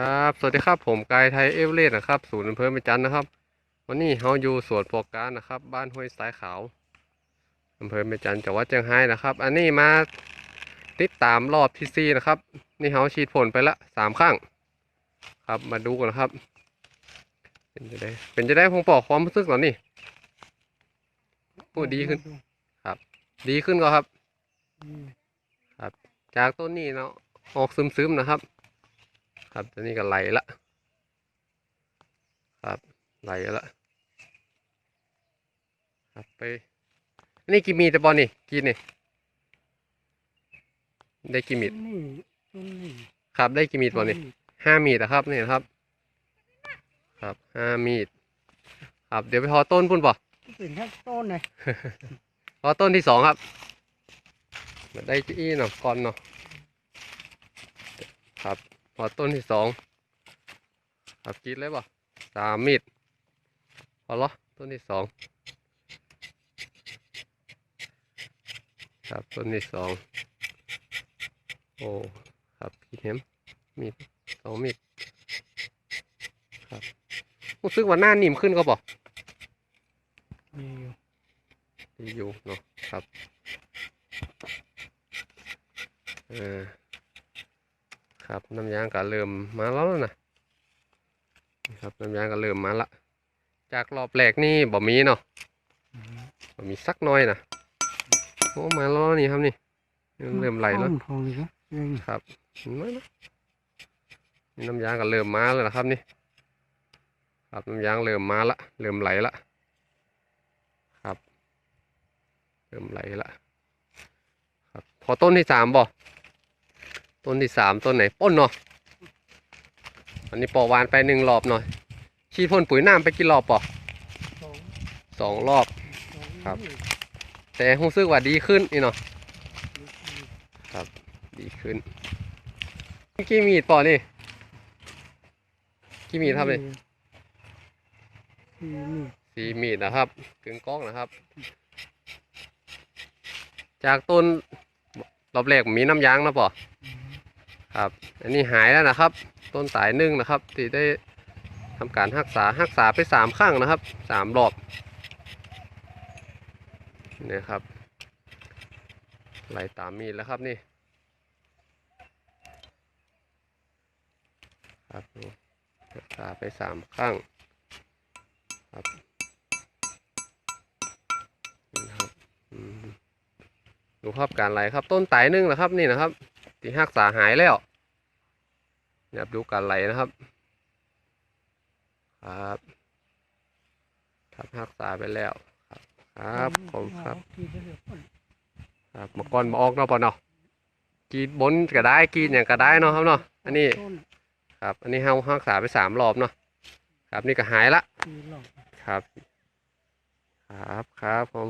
ครับ สวัสดีครับ ผมกายไทยเอเวอเรสต์นะครับ ศูนย์อำเภอแม่จันทน์นะครับ วันนี้เราอยู่สวนโฟกัสนะครับ บ้านห้วยสายขาวอำเภอแม่จันทน์จังหวัดเชียงรายนะครับ อันนี้มาติดตามรอบที่สี่นะครับ นี่เราฉีดผลไปละสามครั้งครับ มาดูกันนะครับ เป็นจะได้ เป็นจะได้พงปอกความรู้สึกเหรอนี่โอ้ดีขึ้นดีขึ้นก็ครับอืมจากต้นนี้เนาะ ออกซึมๆนะครับ ครับตอนนี้ก็ไหลละครับไหลละครับไปอันนี่กี่มีแต่บอลนี่กินนี่ได้กี่มีดนี่ต้นนี่ครับได้กี่มีดบอลนี่ห้ามีดนะครับนี่นะครับ ครับห้ามีด ครับเดี๋ยวไปพอต้นพุ่นป่ะเป็นแค่ต้นเลยพอต้นที่สองครับมาได้จี้เนาะก่อนเนาะครับ พอต้นที่สองครับกินเลยป่ะสามมีดพอเหรอต้นที่สองครับต้นที่สองโอ้ครับพี่เห็มมีดสองมีดครับรู้สึกว่าหน้านิ่มขึ้นก็บอกมีอยู่ดีอยู่เนาะครับเออ ครับน้ำยางก็เริ่มมาแล้วนะนี่ครับน้ำยางก็เริ่มมาละ จากรอบแรกนี่บ่มีเนาะอืมบ่มีสักหน้อยนะโอ้มาแล้วนี่ครับนี่เริ่มไหลแล้วต้นทองเลยครับเองครับเห็นไหมนะนี่น้ำยางก็เริ่มมาแล้วนะครับนี่ครับน้ำยางเริ่มมาละเริ่มไหลละครับ เริ่มไหลละครับพอต้นที่สามบ่ ต้นที่สามต้นไหนป้นเนาะอันนี้ปอกหวานไปหนึ่งรอบหน่อยฉีดพ่นปุ๋ยน้ำไปกี่รอบป่ะสองสองรอบสองครับนี่แต่รู้สึกว่าดีขึ้นนี่เนาะนี่ดีขึ้นกี่มีดป่อนี่กี่มีดครับนี่นี่นี่สีมีดนะครับกึ่งกล้องนะครับ จากต้นรอบแรกมีน้ำยางนะป่ออืม ครับ อันนี้หายแล้วนะครับ ต้นสายหนึ่งนะครับ ที่ได้ทำการรักษารักษาไปสามครั้งนะครับสามรอบนี่ครับไหลตามมีดแล้วครับนี่ครับรักษาไปสามครั้งครับนี่นะครับดูครับการไหลครับต้นสายหนึ่งนะครับนี่นะครับ ที่รักษาหายแล้วเนี่ยครับดูการไหลนะครับ ครับครับรักษาไปแล้ว ครับครับผมครับที่จะเหลือต้นครับเมื่อก่อนมาออกเนาะปอเนาะกรีดบนก็ได้กรีดอย่างก็ได้เนาะครับเนาะอันนี้ต้นครับ อันนี้เฮารักษาไปสามรอบเนาะครับนี่ก็หายละที่หลอกครับ ครับครับผม